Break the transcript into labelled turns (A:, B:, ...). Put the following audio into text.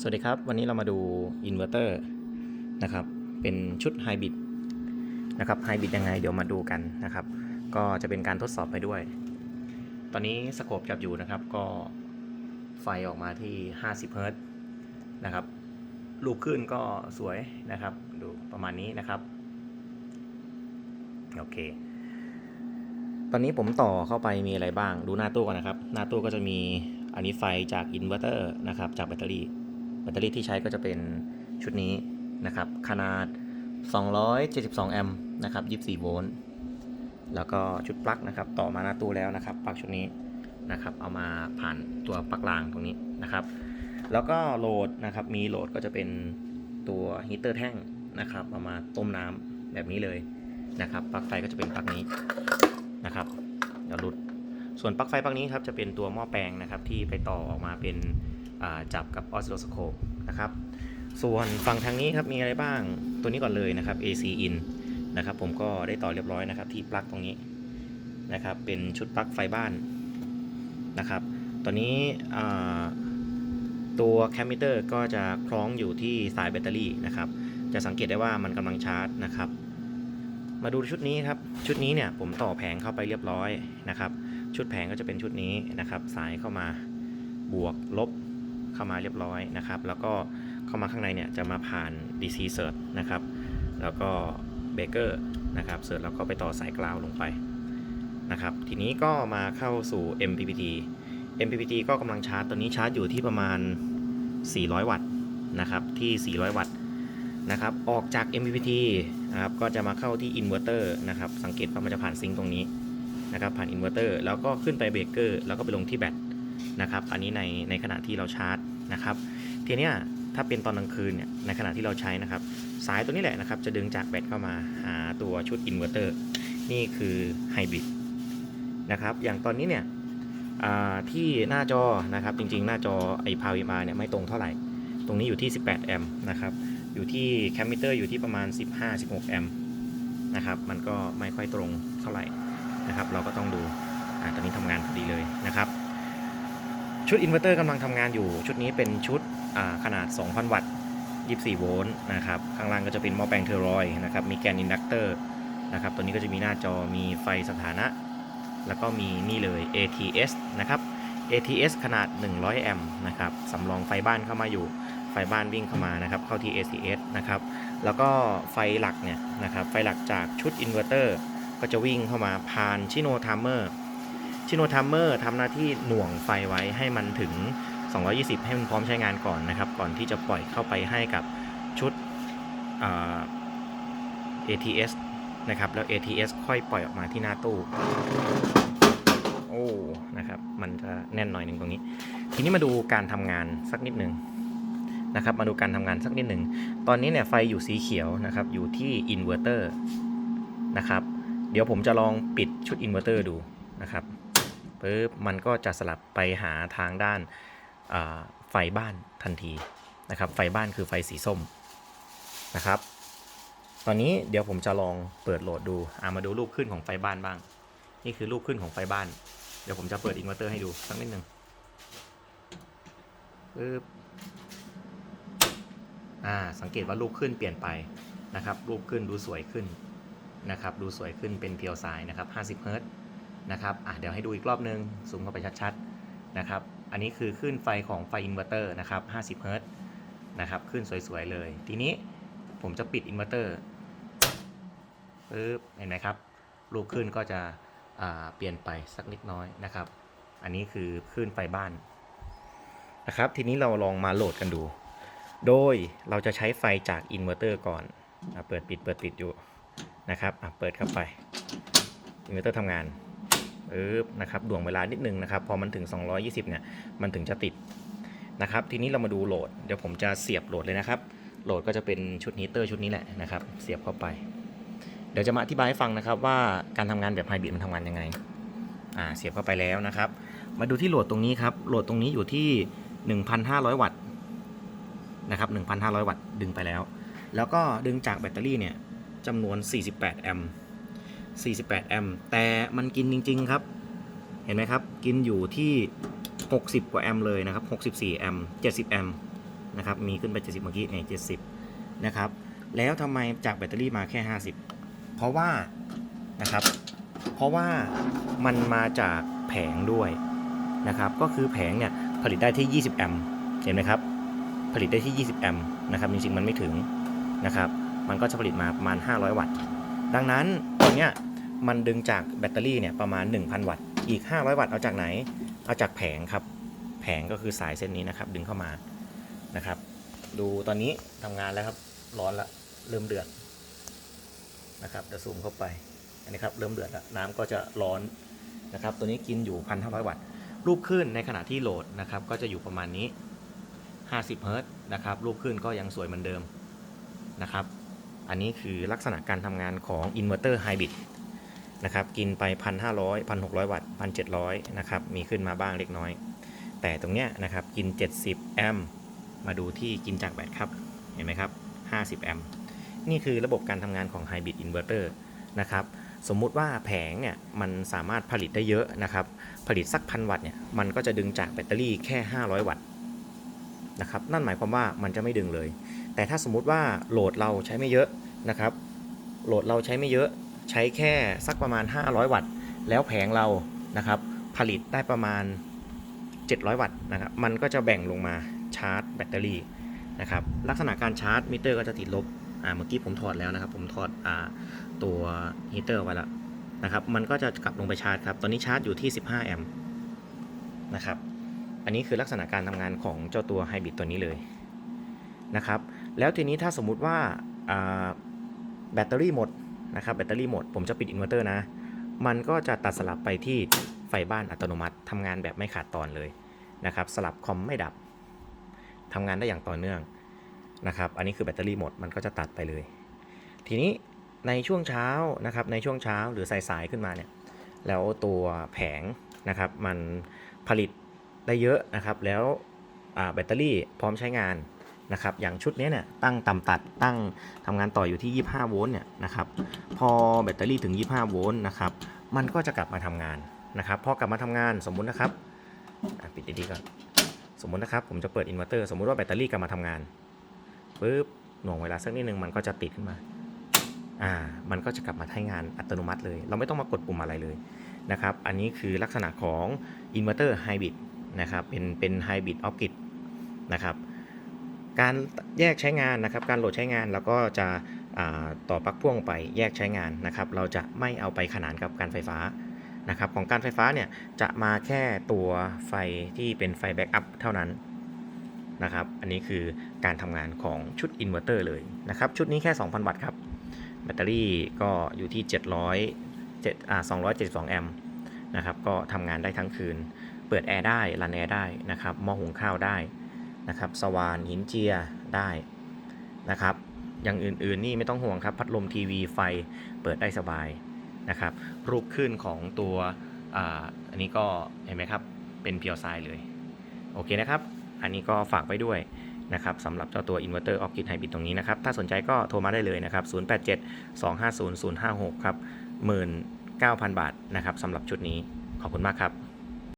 A: สวัสดีครับ วันนี้เรามาดูอินเวอร์เตอร์นะครับ เป็นชุดไฮบริดนะครับไฮบริดยังไงเดี๋ยวมาดูกันนะครับ ก็จะเป็นการทดสอบไปด้วย ตอนนี้สโคปจับอยู่นะครับ ก็ไฟออกมาที่ 50 เฮิรตซ์นะครับลูกขึ้นก็สวยนะครับ ดูประมาณนี้นะครับ โอเค ตอนนี้ผมต่อเข้าไปมีอะไรบ้าง ดูหน้าตู้ก่อนนะครับ หน้าตู้ก็จะมีอันนี้ไฟจากอินเวอร์เตอร์นะครับ จากแบตเตอรี่ แบตเตอรี่ที่ใช้ก็จะเป็นชุดนี้นะครับ ขนาด 272 แอมป์นะครับ 24 โวลต์ แล้วก็ชุดปลั๊กนะครับ ต่อมาหน้าตู้แล้วนะครับ ปลั๊กชุดนี้นะครับ เอามาผ่านตัวปลั๊กรางตรงนี้นะครับ แล้วก็โหลดนะครับ มีโหลดก็จะเป็นตัวฮีเตอร์แท่งนะครับ เอามาต้มน้ำแบบนี้เลยนะครับ ปลั๊กไฟก็จะเป็นปลั๊กนี้นะครับ เดี๋ยวรุด ส่วนปลั๊กไฟปลั๊กนี้ครับจะเป็นตัวหม้อแปลงนะครับที่ไปต่อออกมาเป็น จับกับออสซิโลสโคปนะครับส่วนฝั่งทางนี้ครับมีอะไรบ้างตัวนี้ก่อนเลยนะครับ AC in นะครับผมก็ได้ต่อเรียบร้อยนะครับที่ปลั๊กตรงนี้นะครับเป็นชุดปลั๊กไฟบ้านนะครับตอนนี้ตัวแคมมิเตอร์ก็จะคล้องอยู่ที่สายแบตเตอรี่นะครับจะสังเกตได้ว่ามันกำลังชาร์จนะครับมาดูชุดนี้ครับชุดนี้เนี่ยผมต่อแผงเข้าไปเรียบร้อยนะครับชุดแผงก็จะเป็นชุดนี้นะครับสายเข้ามาบวกลบ เข้ามาเรียบร้อยนะครับ แล้วก็เข้ามาข้างในเนี่ยจะมาผ่าน DC s e r t นะครับ แล้วก็เบเกอร์นะครับเสิร์แล้วก็ไปต่อสายกราวลงไปนะครับ ทีนี้ก็มาเข้าสู่ MPPT MPPT ก็กำลังชาร์จตอนนี้ชาร์จอยู่ที่ประมาณ 400 วัตต์นะครับที่ 400 วัตต์นะครับออกจาก MPPT นะครับก็จะมาเข้าที่อินเวอร์เตอร์นะครับสังเกตว่ามันจะผ่านซิงค์ตรงนี้นะครับผ่านอินเวอร์เตอร์แล้วก็ขึ้นไปเบรกเกอร์แล้วก็ไปลงที่แบต นะครับ อันนี้ในในขณะที่เราชาร์จนะครับ ทีเนี้ยถ้าเป็นตอนกลางคืนเนี่ยในขณะที่เราใช้นะครับ สายตัวนี้แหละนะครับ จะดึงจากแบตเข้ามาหาตัวชุดอินเวอร์เตอร์นี่คือไฮบริดนะครับ อย่างตอนนี้เนี่ยที่หน้าจอนะครับ จริงๆ หน้าจอไอพาวมาเนี่ยไม่ตรงเท่าไหร่ ตรงนี้อยู่ที่ 18 แอมป์นะครับ อยู่ที่แคมมิเตอร์อยู่ที่ประมาณ 15-16 แอมป์นะครับ มันก็ไม่ค่อยตรงเท่าไหร่นะครับ เราก็ต้องดูอตอนนี้ทำงานพอดีเลยนะครับ ชุดอินเวอร์เตอร์กำลังทำงานอยู่ ชุดนี้เป็นชุดขนาด 2,000 วัตต์ 24 โวลต์นะครับ ข้างล่างก็จะเป็นหม้อแปลงเทอร์รอยนะครับ มีแกนอินดักเตอร์นะครับ ตัวนี้ก็จะมีหน้าจอ มีไฟสถานะ แล้วก็มีนี่เลย ATS นะครับ ATS ขนาด 100 แอมป์นะครับ สำรองไฟบ้านเข้ามาอยู่ ไฟบ้านวิ่งเข้ามานะครับ เข้าที่ ATS นะครับ แล้วก็ไฟหลักเนี่ยนะครับ ไฟหลักจากชุดอินเวอร์เตอร์ก็จะวิ่งเข้ามาผ่านชิโนทามเมอร์ ชิโนทัมเมอร์ทำหน้าที่หน่วงไฟไว้ให้มันถึง 220 ให้มันพร้อมใช้งานก่อนนะครับ ก่อนที่จะปล่อยเข้าไปให้กับชุด ATS นะครับ แล้ว ATS ค่อยปล่อยออกมาที่หน้าตู้ โอ้ นะครับ มันจะแน่นหน่อยหนึ่งตรงนี้ ทีนี้มาดูการทำงานสักนิดหนึ่งนะครับ มาดูการทำงานสักนิดหนึ่ง ตอนนี้เนี่ยไฟอยู่สีเขียวนะครับ อยู่ที่อินเวอร์เตอร์นะครับ เดี๋ยวผมจะลองปิดชุดอินเวอร์เตอร์ดูนะครับ ปุ๊บมันก็จะสลับไปหาทางด้านไฟบ้านทันทีนะครับ ไฟบ้านคือไฟสีส้มนะครับ ตอนนี้เดี๋ยวผมจะลองเปิดโหลดดูอามาดูรูปขึ้นของไฟบ้านบ้าง นี่คือรูปขึ้นของไฟบ้าน เดี๋ยวผมจะเปิดอินเวอร์เตอร์ให้ดูสักนิดหนึ่งปึ๊บอ่าสังเกตว่ารูปขึ้นเปลี่ยนไปนะครับ รูปขึ้นดูสวยขึ้นนะครับ ดูสวยขึ้นเป็นเพียวสายนะครับ 50 เฮิรตซ์ นะครับอะเดี๋ยวให้ดูอีกรอบนึงซูมเข้าไปชัดๆนะครับ อันนี้คือขึ้นไฟของไฟอินเวอร์เตอร์นะครับ50เฮิรต์นะครับ ขึ้นสวยๆเลย ทีนี้ผมจะปิดอินเวอร์เตอร์ปึ๊บเห็นไหมครับรูปขึ้นก็จะเปลี่ยนไปสักนิดน้อยนะครับ อันนี้คือขึ้นไฟบ้านนะครับ ทีนี้เราลองมาโหลดกันดู โดยเราจะใช้ไฟจากอินเวอร์เตอร์ก่อนเปิดปิดเปิดปิดอยู่นะครับอะเปิดเข้าไปอินเวอร์เตอร์ทำงาน ปึ๊บนะครับดวงเวลานิดนึงนะครับ พอมันถึง 220 เนี่ย มันถึงจะติดนะครับ ทีนี้เรามาดูโหลด เดี๋ยวผมจะเสียบโหลดเลยนะครับ โหลดก็จะเป็นชุดฮีเตอร์ชุดนี้แหละนะครับ เสียบเข้าไป เดี๋ยวจะมาอธิบายให้ฟังนะครับว่าการทำงานแบบไฮบริดมันทำงานยังไง อ่า เสียบเข้าไปแล้วนะครับ มาดูที่โหลดตรงนี้ครับ โหลดตรงนี้อยู่ที่ 1,500 วัตต์นะครับ1,500 วัตต์ดึงไปแล้ว แล้วก็ดึงจากแบตเตอรี่เนี่ยจำนวน 48 แอมป์ 48 แอมป์แต่มันกินจริง ๆ ครับ เห็นไหมครับ กินอยู่ที่ 60 กว่าแอมป์เลยนะครับ 64 แอมป์70 แอมป์นะครับ มีขึ้นไป 70 เมื่อกี้ใน70 นะครับ แล้วทำไมจากแบตเตอรี่มาแค่ 50 เพราะว่านะครับ เพราะว่ามันมาจากแผงด้วยนะครับ ก็คือแผงเนี่ยผลิตได้ที่ 20 แอมป์เห็นไหมครับ ผลิตได้ที่ 20 แอมป์นะครับจริงๆมันไม่ถึงนะครับ มันก็จะผลิตมาประมาณ 500 วัตต์ ดังนั้นตรงเนี้ย มันดึงจากแบตเตอรี่เนี่ยประมาณ 1,000 วัตต์ อีก 500 วัตต์เอาจากไหน เอาจากแผงครับ แผงก็คือสายเส้นนี้นะครับ ดึงเข้ามานะครับ ดูตอนนี้ทำงานแล้วครับ ร้อนละเริ่มเดือดนะครับเดี๋ยวซูมเข้าไปอันนี้ครับเริ่มเดือดแล้วน้ำก็จะร้อนนะครับ ตัวนี้กินอยู่ 1,500 วัตต์ รูปขึ้นในขณะที่โหลดนะครับ ก็จะอยู่ประมาณนี้ 50 เฮิรตซ์นะครับ รูปขึ้นก็ยังสวยเหมือนเดิมนะครับ อันนี้คือลักษณะการทำงานของอินเวอร์เตอร์ไฮบริด นะครับ กินไป 1,500 1,600 วัตต์ 1,700 นะครับ มีขึ้นมาบ้างเล็กน้อย แต่ตรงเนี้ยนะครับ กิน 70 แอมป์ มาดูที่กินจากแบตครับ เห็นไหมครับ 50 แอมป์ นี่คือระบบการทำงานของไฮบริดอินเวอร์เตอร์นะครับ สมมุติว่าแผงเนี่ย มันสามารถผลิตได้เยอะนะครับ ผลิตสักพันวัตต์เนี่ย มันก็จะดึงจากแบตเตอรี่แค่ 500 วัตต์นะครับ นั่นหมายความว่ามันจะไม่ดึงเลย แต่ถ้าสมมุติว่าโหลดเราใช้ไม่เยอะนะครับ โหลดเราใช้ไม่เยอะ ใช้แค่สักประมาณ 500 วัตต์ แล้วแผงเรานะครับผลิตได้ประมาณ 700 วัตต์นะครับมันก็จะแบ่งลงมาชาร์จแบตเตอรี่นะครับลักษณะการชาร์จมิเตอร์ก็จะติดลบอ่าเมื่อกี้ผมถอดแล้วนะครับ ผมถอดอ่าตัวฮีเตอร์ไว้แล้วนะครับมันก็จะกลับลงไปชาร์จครับ ตอนนี้ชาร์จอยู่ที่ 15 แอมป์นะครับอันนี้คือลักษณะการทำงานของเจ้าตัวไฮบริดตัวนี้เลยนะครับแล้วทีนี้ถ้าสมมุติว่าอ่าแบตเตอรี่หมด นะครับแบตเตอรี่หมด ผมจะปิดอินเวอร์เตอร์นะ มันก็จะตัดสลับไปที่ไฟบ้านอัตโนมัติทำงานแบบไม่ขาดตอนเลยนะครับสลับคอมไม่ดับทำงานได้อย่างต่อเนื่องนะครับอันนี้คือแบตเตอรี่หมดมันก็จะตัดไปเลย ทีนี้ในช่วงเช้านะครับในช่วงเช้าหรือสายๆขึ้นมาเนี่ยแล้วตัวแผงนะครับมันผลิตได้เยอะนะครับแล้วแบตเตอรี่พร้อมใช้งาน นะครับอย่างชุดนี้เนี่ยตั้งต่ำตัดตั้งทำงานต่ออยู่ที่ 25 โวลต์เนี่ยนะครับพอแบตเตอรี่ถึง 25 โวลต์นะครับมันก็จะกลับมาทำงานนะครับพอกลับมาทำงานสมมุตินะครับปิดดีๆก่อนสมมุตินะครับผมจะเปิดอินเวอร์เตอร์สมมุติว่าแบตเตอรี่กลับมาทำงานปุ๊บหน่วงเวลาสักนิดนึงมันก็จะติดขึ้นมาอ่ามันก็จะกลับมาให้งานอัตโนมัติเลย เราไม่ต้องมากดปุ่มอะไรเลยนะครับอันนี้คือลักษณะของอินเวอร์เตอร์ไฮบริดนะครับเป็นเป็นไฮบริดออฟกิดนะครับ การแยกใช้งานนะครับ การโหลดใช้งานแล้วก็จะต่อปลั๊กพ่วงไปแยกใช้งานนะครับ เราจะไม่เอาไปขนานกับการไฟฟ้านะครับของการไฟฟ้าเนี่ยจะมาแค่ตัวไฟที่เป็นไฟแบ็กอัพเท่านั้นนะครับ อันนี้คือการทำงานของชุดอินเวอร์เตอร์เลยนะครับ ชุดนี้แค่ 2,000 วัตต์ครับ แบตเตอรี่ก็อยู่ที่ 700 7อ่า272 แอมป์นะครับ ก็ทำงานได้ทั้งคืน เปิดแอร์ได้ รันแอร์ได้นะครับหม้อหุงข้าวได้ นะครับสว่านหินเจียได้นะครับ อย่างอื่นๆนี่ไม่ต้องห่วงครับ พัดลมทีวีไฟเปิดได้สบายนะครับ รูปขึ้นของตัวอ่าอันนี้ก็เห็นไหมครับ เป็นเพียวไซเลย โอเคนะครับ อันนี้ก็ฝากไว้ด้วยนะครับสำหรับเจ้าตัว Inverter o f g r i d Hybrid ตรงนี้นะครับ ถ้าสนใจก็โทรมาได้เลยนะครับ 087 250 056 ครับ 19,000 บาทนะครับสำหรับชุดนี้ขอบคุณมากครับ